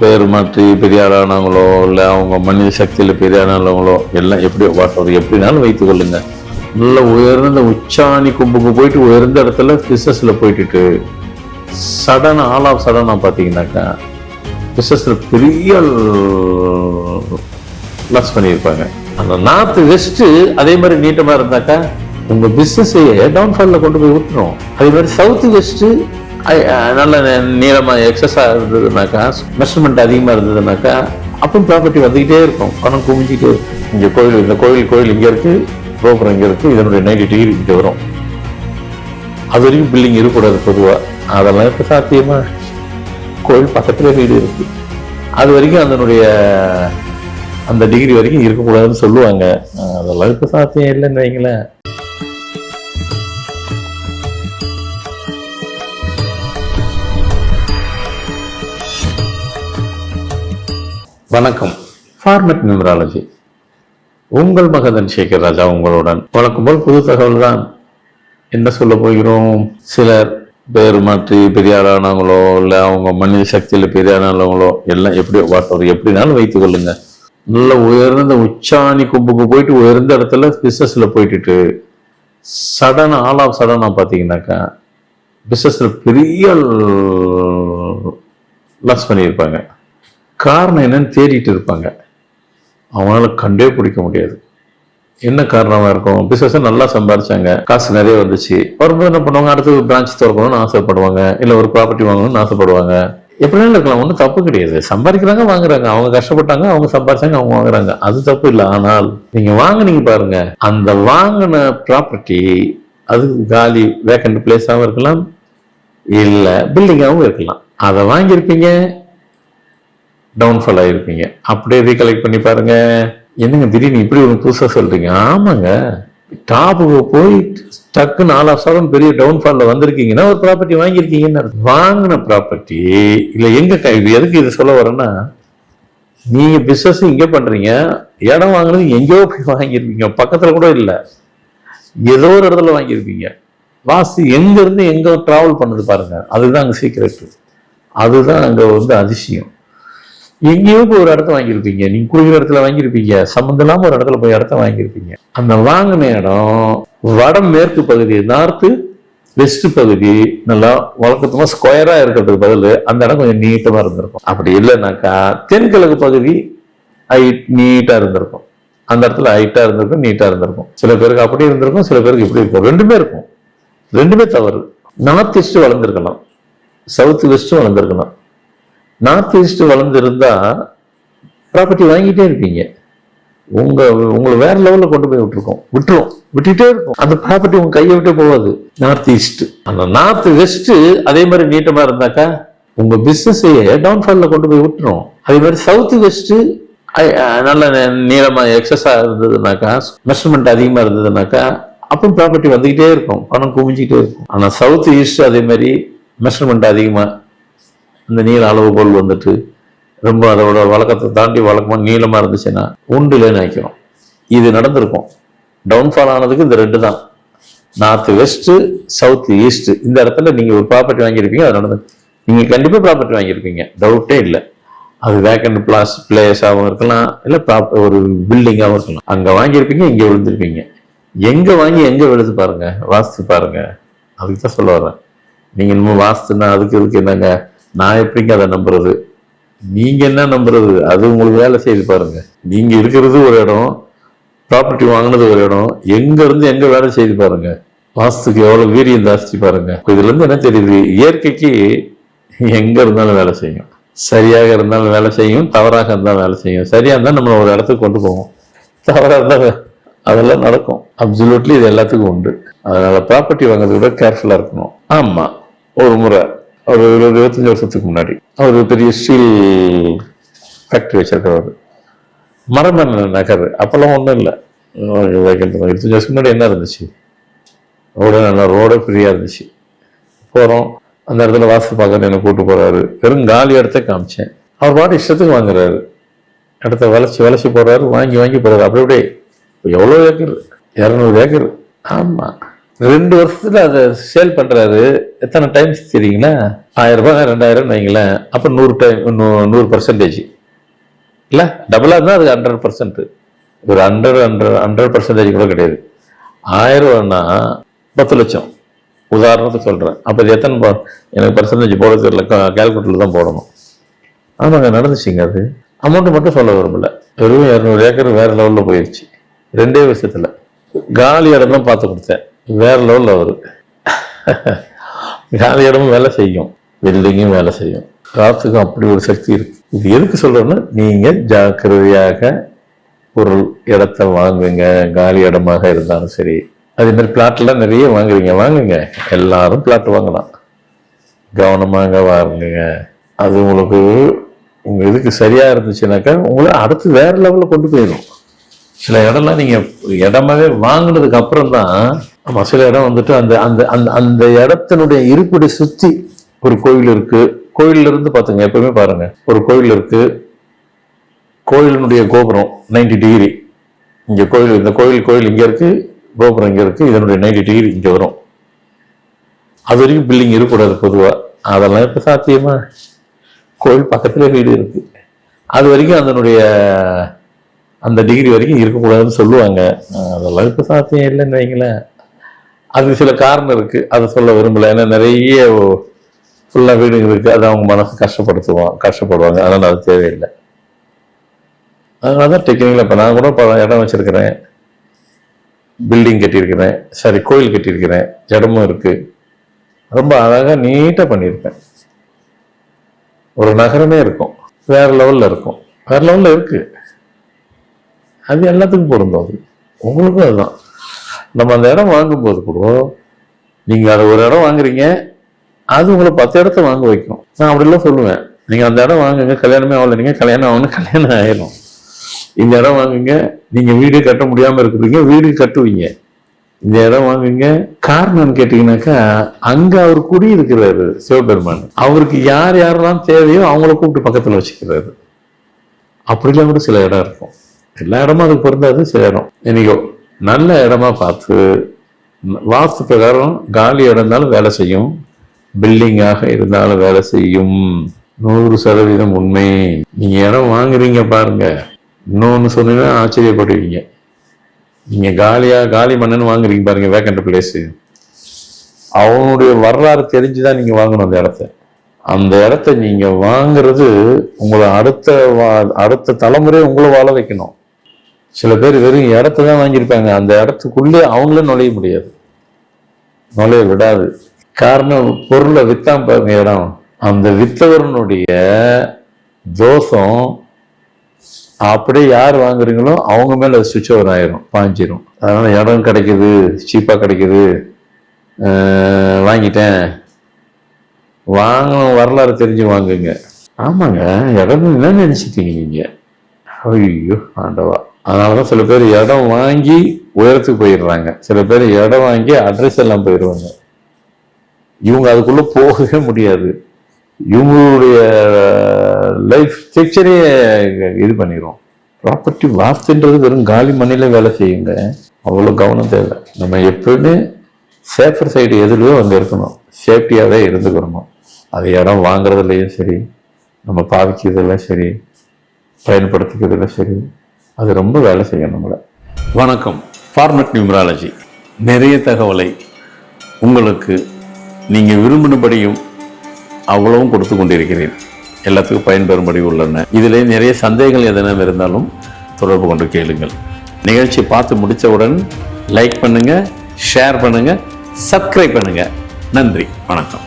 பேர் மாற்றி பெரிய ஆளானவங்களோ இல்லை அவங்க மனித சக்தியில் பெரிய ஆளானவங்களோ எல்லாம் எப்படி வாட்டர் எப்படினாலும் வைத்துக் கொள்ளுங்க நல்ல உயர்ந்த உச்சாணி கும்புக்கு போயிட்டு உயர்ந்த இடத்துல பிசஸில் போயிட்டு சடன் ஆல் ஆஃப் சடனாக பார்த்தீங்கன்னாக்கா பிசஸில் பெரிய லாஸ் பண்ணியிருப்பாங்க. அந்த நார்த் வெஸ்ட்டு அதே மாதிரி நீட்டமாக இருந்தாக்கா உங்கள் பிஸ்னஸையே டவுன்ஃபாலில் கொண்டு போய் விட்டுரும் அதே மாதிரி சவுத் வெஸ்ட்டு நல்ல நீளமாக எக்ஸஸாக இருந்ததுனாக்கா மெஷர்மெண்ட் அதிகமாக இருந்ததுனாக்கா அப்போ ப்ராப்பர்ட்டி வந்துக்கிட்டே இருக்கும். பணம் குமிஞ்சிட்டு இங்கே கோயில் இந்த கோயில் கோயில் இங்கே இருக்குது கோபுரம் இங்கே இருக்குது இதனுடைய நைன்டி டிகிரி இங்கே வரும். அது வரைக்கும் பில்டிங் இருக்கக்கூடாது பொதுவாக அதெல்லாம் இப்போ சாத்தியமாக கோயில் பக்கத்தில் வீடு இருக்குது அது வரைக்கும் அதனுடைய அந்த டிகிரி வரைக்கும் இருக்கக்கூடாதுன்னு சொல்லுவாங்க. அதெல்லாம் இப்போ சாத்தியம் இல்லைன்னு வைங்களேன். வணக்கம். ஃபார்மெட் நியூமராலஜி உங்கள் மகதன் சேகர் ராஜா உங்களுடன் வழக்கம் போல் புது தகவல் தான் என்ன சொல்ல போகிறோம்? சிலர் பேர் மாற்றி பெரிய ஆளானவங்களோ இல்லை அவங்க மனித சக்தியில் பெரிய ஆளானவங்களோ எல்லாம் எப்படி வாட்டர் எப்படினாலும் வைத்துக் கொள்ளுங்க. நல்ல உயர்ந்த உச்சாணி கும்புக்கு போயிட்டு உயர்ந்த இடத்துல பிஸ்னஸில் போயிட்டுட்டு சடன் ஆல் ஆஃப் சடனாக பார்த்தீங்கன்னாக்கா பிஸ்னஸில் பெரிய லாஸ் பண்ணியிருப்பாங்க. காரணம் என்னன்னு தேடிட்டு இருப்பாங்க. அவங்களால கண்டே பிடிக்க முடியாது. என்ன காரணமா இருக்கும்? பிசினஸ் நல்லா சம்பாதிச்சாங்க காசு நிறைய வந்துச்சு. வரும்போது என்ன பண்ணுவாங்க? அடுத்து பிரான்ச் திறக்கணும்னு ஆசைப்படுவாங்க. இல்ல ஒரு ப்ராப்பர்ட்டி வாங்கணும்னு ஆசைப்படுவாங்க. எப்படினாலும் இருக்கலாம்? ஒன்றும் தப்பு கிடையாது. சம்பாதிக்கிறாங்க வாங்குறாங்க. அவங்க கஷ்டப்பட்டாங்க அவங்க சம்பாதிச்சாங்க அவங்க வாங்குறாங்க. அது தப்பு இல்லை. ஆனால் நீங்க வாங்கினீங்க பாருங்க. அந்த வாங்கின ப்ராப்பர்ட்டி அது காலி வேக்கண்ட் பிளேஸாகவும் இருக்கலாம். இல்ல பில்டிங்காகவும் இருக்கலாம். அதை வாங்கியிருப்பீங்க. டவுன்ஃபால் ஆகிருப்பீங்க அப்படியே ரீகலெக்ட் பண்ணி பாருங்க. என்னங்க திடீர்னு இப்படி ஒன்று புதுசாக சொல்றீங்க? ஆமாங்க. டாப்புக்கு போய் டக்கு நாலு சவரன் பெரிய டவுன்ஃபாலில் வந்திருக்கீங்கன்னா ஒரு ப்ராப்பர்ட்டி வாங்கியிருக்கீங்கன்னு வாங்கின ப்ராப்பர்ட்டி இல்லை எங்கே க- இது எதுக்கு இது சொல்ல வரேன்னா நீங்கள் பிஸ்னஸ் இங்கே பண்ணுறீங்க இடம் வாங்கினது எங்கேயோ போய் வாங்கியிருப்பீங்க. பக்கத்தில் கூட இல்லை. ஏதோ ஒரு இடத்துல வாங்கியிருப்பீங்க. வாசி எங்கேருந்து எங்கே ட்ராவல் பண்ணுது பாருங்கள் அதுதான் அங்கே சீக்கிரட்டு அதுதான் அங்கே வந்து அதிசயம். எங்கேயோ போய் ஒரு இடத்த வாங்கியிருப்பீங்க. நீங்க குடிக்கிற இடத்துல வாங்கியிருப்பீங்க. சம்மந்தம் இல்லாம ஒரு இடத்துல போய் இடத்த வாங்கியிருப்பீங்க. அந்த வாங்கின இடம் வட மேற்கு பகுதி நார்த்து வெஸ்ட் பகுதி நல்லா வழக்கத்துமா ஸ்கொயரா இருக்கிறதுக்கு பதில் அந்த இடம் கொஞ்சம் நீட்டமா இருந்திருக்கும். அப்படி இல்லைனாக்கா தென்கிழக்கு பகுதி ஹைட் நீட்டா இருந்திருக்கும். அந்த இடத்துல ஹைட்டா இருந்திருக்கும் நீட்டா இருந்திருக்கும். சில பேருக்கு அப்படி இருந்திருக்கும் சில பேருக்கு இப்படி இருக்கும். ரெண்டுமே இருக்கும். ரெண்டுமே தவறு. நார்த் ஈஸ்ட் வளர்ந்துருக்கலாம். சவுத் வெஸ்ட் வளர்ந்துருக்கலாம். நார்த் ஈஸ்ட் வளர்ந்துருந்தா ப்ராப்பர்ட்டி வாங்கிட்டே இருப்பீங்க. உங்க உங்களை வேற லெவலில் கொண்டு போய் விட்டுருக்கோம். விட்டுரும். விட்டுட்டே இருக்கும். அந்த ப்ராப்பர்ட்டி உங்க கையை விட்டே போகாது. நார்த் ஈஸ்ட் அந்த நார்த் வெஸ்ட் அதே மாதிரி நீட்டமா இருந்தாக்கா உங்க பிசினஸையே டவுன்ஃபால்ல கொண்டு போய் விட்டுரும். அதே மாதிரி சவுத் வெஸ்ட் நல்ல நே- நீளமா எக்ஸஸா இருந்ததுனாக்கா மெஷர்மெண்ட் அதிகமா இருந்ததுனாக்கா அப்போ ப்ராப்பர்ட்டி வந்துகிட்டே இருக்கும். பணம் குவிஞ்சிக்கிட்டே இருக்கும். ஆனா சவுத் ஈஸ்ட் அதே மாதிரி மெஷர்மெண்ட் அதிகமா இந்த நீள அளவுகோல் வந்துட்டு ரொம்ப அதோட வழக்கத்தை தாண்டி வழக்கமாக நீளமாக இருந்துச்சுன்னா உண்டுலேன்னு நினைக்கிறோம். இது நடந்திருக்கும். டவுன்ஃபால் ஆனதுக்கு இந்த ரெண்டு தான். நார்த் வெஸ்ட்டு சவுத் ஈஸ்ட் இந்த இடத்துல நீங்கள் ஒரு ப்ராப்பர்ட்டி வாங்கியிருப்பீங்க அது நடந்து நீங்கள் கண்டிப்பாக ப்ராப்பர்ட்டி வாங்கியிருப்பீங்க. டவுட்டே இல்லை. அது வேக்கண்ட் பிளாஸ் பிளேஸாகவும் இருக்கலாம் இல்லை ப்ராப் ஒரு பில்டிங்காகவும் இருக்கலாம். அங்கே வாங்கியிருப்பீங்க இங்கே விழுந்திருப்பீங்க. எங்கே வாங்கி எங்கே விழுது பாருங்கள் வாஸ்து பாருங்க. அதுக்கு தான் சொல்ல வரேன் நீங்கள் இன்னும் வாஸ்துன்னா அதுக்கு இதுக்கு என்னங்க? நான் எப்படிங்க அதை நம்புறது? நீங்க என்ன நம்புறது? அது உங்களுக்கு வேலை செய்து பாருங்க. நீங்க இருக்கிறது ஒரு இடம் ப்ராப்பர்ட்டி வாங்கினது ஒரு இடம் எங்க இருந்து எங்க வேலை செய்து பாருங்க. வாஸ்துக்கு எவ்வளவு வீரியம் ஜாஸ்தி பாருங்க. இதுல இருந்து என்ன தெரியுது? இயற்கைக்கு எங்க இருந்தாலும் வேலை செய்யும். சரியாக இருந்தாலும் வேலை செய்யும் தவறாக இருந்தாலும் வேலை செய்யும். சரியா இருந்தால் நம்மளை ஒரு இடத்துக்கு கொண்டு போவோம். தவறாக இருந்தால் அதெல்லாம் நடக்கும். அப்சல்யூட்லி இது எல்லாத்துக்கும் உண்டு. அதனால ப்ராப்பர்ட்டி வாங்குறது கூட கேர்ஃபுல்லாக இருக்கணும். ஆமாம் ஒரு முறை ஒரு இருபது இருபத்தஞ்சு வருஷத்துக்கு முன்னாடி. அவர் பெரிய ஸ்டீல் ஃபேக்டரி வச்சிருக்கிறவர். மரபன் நகர் அப்போல்லாம் ஒன்றும் இல்லை. இருபத்தஞ்சு வருஷம் முன்னாடி என்ன இருந்துச்சு? ரோடு நல்லா ரோடே ஃப்ரீயாக இருந்துச்சு. போகிறோம் அந்த இடத்துல வாஸ்து பார்க்கறது என்னை கூட்டு போகிறாரு வெறும் காலி இடத்த காமிச்சேன். அவர் பாட்டு இஷ்டத்துக்கு வாங்குறாரு. இடத்த வளைச்சி வளைச்சி போகிறாரு வாங்கி வாங்கி போகிறாரு அப்படி அப்படியே எவ்வளோ ஏக்கர்? இரநூறு ஏக்கர். ஆமாம் ரெண்டு வருஷத்துல அதை சேல் பண்றாரு. எத்தனை டைம்ஸ் தெரியுங்களா? ஆயிரம் ரூபாய் ரெண்டாயிரம் வைங்களேன். அப்போ நூறு டைம் நூறு பர்சன்டேஜ் இல்ல? டபுளா இருந்தா அது ஹண்ட்ரட் பர்சன்ட் ஒரு ஹண்ட்ரட் ஹண்ட்ரட் ஹண்ட்ரட் பர்சன்டேஜ் கூட கிடையாது. ஆயிரம் ரூபான்னா பத்து லட்சம். உதாரணத்துக்கு சொல்றேன். அப்போ இது எத்தனை எனக்கு பர்சன்டேஜ் போட தெரியல. கேல்குலேட்டர்ல தான் போடணும். ஆமாங்க நடந்துச்சுங்க அது. அமௌண்ட் மட்டும் சொல்ல விரும்பல. வெறும் இரநூறு ஏக்கர் வேற லெவல்ல போயிடுச்சு ரெண்டே வருஷத்துல. காலி இடம் தான் பார்த்து கொடுத்தேன். வேற லெவலில் அவர் காலி இடமும் வேலை செய்யும். பில்டிங்கும் வேலை செய்யும். காற்றுக்கும் அப்படி ஒரு சக்தி இருக்கு. இது எதுக்கு சொல்றேன்னா நீங்கள் ஜாக்கிரதையாக பொருள் இடத்த வாங்குங்க. காலி இடமாக இருந்தாலும் சரி. அதே மாதிரி பிளாட்லாம் நிறைய வாங்குறீங்க. வாங்குங்க. எல்லாரும் பிளாட் வாங்கலாம். கவனமாக வாங்குங்க. அது உங்களுக்கு உங்கள் இதுக்கு சரியாக இருந்துச்சுனாக்கா உங்களை அடுத்து வேறு லெவலில் கொண்டு போயிடும். சில இடம்லாம் நீங்க இடமாவே வாங்கினதுக்கு அப்புறம் தான் ஆமாம் சில இடம் வந்துட்டு அந்த அந்த அந்த அந்த இடத்தினுடைய இருப்பிடை சுற்றி ஒரு கோயில் இருக்கு. கோயில்ல இருந்து பாத்துங்க எப்பவுமே பாருங்க. ஒரு கோயில் இருக்கு. கோயிலினுடைய கோபுரம் 90 டிகிரி இங்க கோயில் இந்த கோயில் கோயில் இங்க இருக்கு கோபுரம் இங்க இருக்கு இதனுடைய 90 டிகிரி இங்க வரும். அது வரைக்கும் பில்டிங் இருக்கக்கூடாது பொதுவாக அதெல்லாம் இப்போ சாத்தியமா? கோயில் பக்கத்துல வீடு இருக்கு. அது வரைக்கும் அதனுடைய அந்த டிகிரி வரைக்கும் இருக்கக்கூடாதுன்னு சொல்லுவாங்க. அதெல்லாம் இப்போ சாத்தியம் இல்லைன்னு வைங்களேன். அது சில காரணம் இருக்குது அதை சொல்ல விரும்பலை. ஏன்னா நிறைய ஃபுல்லாக வீடுங்க இருக்குது அது அவங்க மனசு கஷ்டப்படுத்துவோம் கஷ்டப்படுவாங்க. அதனால் அது தேவையில்லை. அதனால தான் டெக்னிக்கில் இப்போ நான் கூட பல இடம் வச்சிருக்கிறேன். பில்டிங் கட்டியிருக்கிறேன். சாரி கோயில் கட்டியிருக்கிறேன். இடமும் இருக்குது ரொம்ப அழகாக நீட்டாக பண்ணியிருப்பேன். ஒரு நகரமே இருக்கும். வேற லெவலில் இருக்கும். வேற லெவலில் இருக்குது அது எல்லாத்துக்கும் பொருந்தும் அது. உங்களுக்கும் அதுதான். நம்ம அந்த இடம் வாங்கும்போது கூட நீங்கள் அதை ஒரு இடம் வாங்குறீங்க அது உங்களை பத்து இடத்த வாங்க வைக்கும். நான் அப்படிலாம் சொல்லுவேன். நீங்கள் அந்த இடம் வாங்குங்க கல்யாணமே ஆகல நீங்கள் கல்யாணம் ஆகணும் கல்யாணம் ஆயிரும். இந்த இடம் வாங்குங்க நீங்கள் வீடு கட்ட முடியாமல் இருக்கிறீங்க வீடு கட்டுவீங்க. இந்த இடம் வாங்குங்க. காரணம்னு கேட்டீங்கன்னாக்கா அங்கே அவர் குடி இருக்கிறாரு சிவபெருமான். அவருக்கு யார் யாரெல்லாம் தேவையோ அவங்கள கூப்பிட்டு பக்கத்தில் வச்சுக்கிறாரு. அப்படிலாம் கூட சில இடம் இருக்கும். எல்லா இடமும் அதுக்கு பொருந்தாது சில இடம். என்னைக்கோ நல்ல இடமா பார்த்து வாஸ்து பிரகாரம் காலி இடம் இருந்தாலும் வேலை செய்யும். பில்டிங்காக இருந்தாலும் வேலை செய்யும். நூறு சதவீதம் உண்மை. நீங்கள் இடம் வாங்குறீங்க பாருங்க. இன்னொன்று சொன்னீங்கன்னா ஆச்சரியப்படுவீங்க. நீங்கள் காலியாக காலி மண்ணுன்னு வாங்குறீங்க பாருங்க வேக்கண்ட் பிளேஸு அவனுடைய வரலாறு தெரிஞ்சு தான் நீங்கள் வாங்கணும் அந்த இடத்த. அந்த இடத்த நீங்கள் வாங்குறது உங்களை அடுத்த வா- அடுத்த தலைமுறை உங்களை வாழ வைக்கணும். சில பேர் வெறும் இடத்த தான் வாங்கியிருப்பாங்க. அந்த இடத்துக்குள்ளே அவங்களும் நுழைய முடியாது. நுழைய விடாது. காரணம் பொருளை வித்தான் பாருங்க இடம். அந்த வித்தவரனுடைய தோஷம் அப்படியே யார் வாங்குறீங்களோ அவங்க மேல சுவிட்ச் ஓவர் ஆயிரும் பாஞ்சிரும். அதனால இடம் கிடைக்குது சீப்பாக கிடைக்குது. வாங்கிட்டேன். வாங்கணும் வரலாறு தெரிஞ்சு வாங்குங்க. ஆமாங்க இடம் என்ன நினச்சிட்டீங்க நீங்கள் ஐயோ ஆண்டவா. அதனாலதான் சில பேர் இடம் வாங்கி உயரத்துக்கு போயிடுறாங்க. சில பேர் இடம் வாங்கி அட்ரஸ் எல்லாம் போயிடுவாங்க. இவங்க அதுக்குள்ளே போகவே முடியாது. இவங்களுடைய லைஃப் ஸ்ட்ரக்சரே இது பண்ணிடும் ப்ராப்பர்ட்டி வாஸ்துன்றது வெறும் காலி மண்ணில் வேலை செய்யுங்க. அவ்வளோ கவனம் தேவை. நம்ம எப்பவுமே சேஃபர் சைடு எதுலையோ அங்கே இருக்கணும். சேஃப்டியாகவே இருந்துக்கிறணும் அது இடம் வாங்குறதுலையும் சரி நம்ம பாவிக்கிறதுலாம் சரி பயன்படுத்திக்கிறதுல சரி. அது ரொம்ப வேலை செய்யும் நம்மளை. வணக்கம். ஃபார்மட் நியூமராலஜி நிறைய தகவலை உங்களுக்கு நீங்கள் விரும்பினபடியும் அவ்வளவும் கொடுத்து கொண்டிருக்கிறேன். எல்லாத்துக்கும் பயன்பெறும்படி உள்ளன. இதில் நிறைய சந்தேகங்கள் எதனா இருந்தாலும் தொடர்பு கொண்டு கேளுங்கள். நிகழ்ச்சி பார்த்து முடித்தவுடன் லைக் பண்ணுங்கள் ஷேர் பண்ணுங்கள் சப்ஸ்கிரைப் பண்ணுங்கள் நன்றி. வணக்கம்.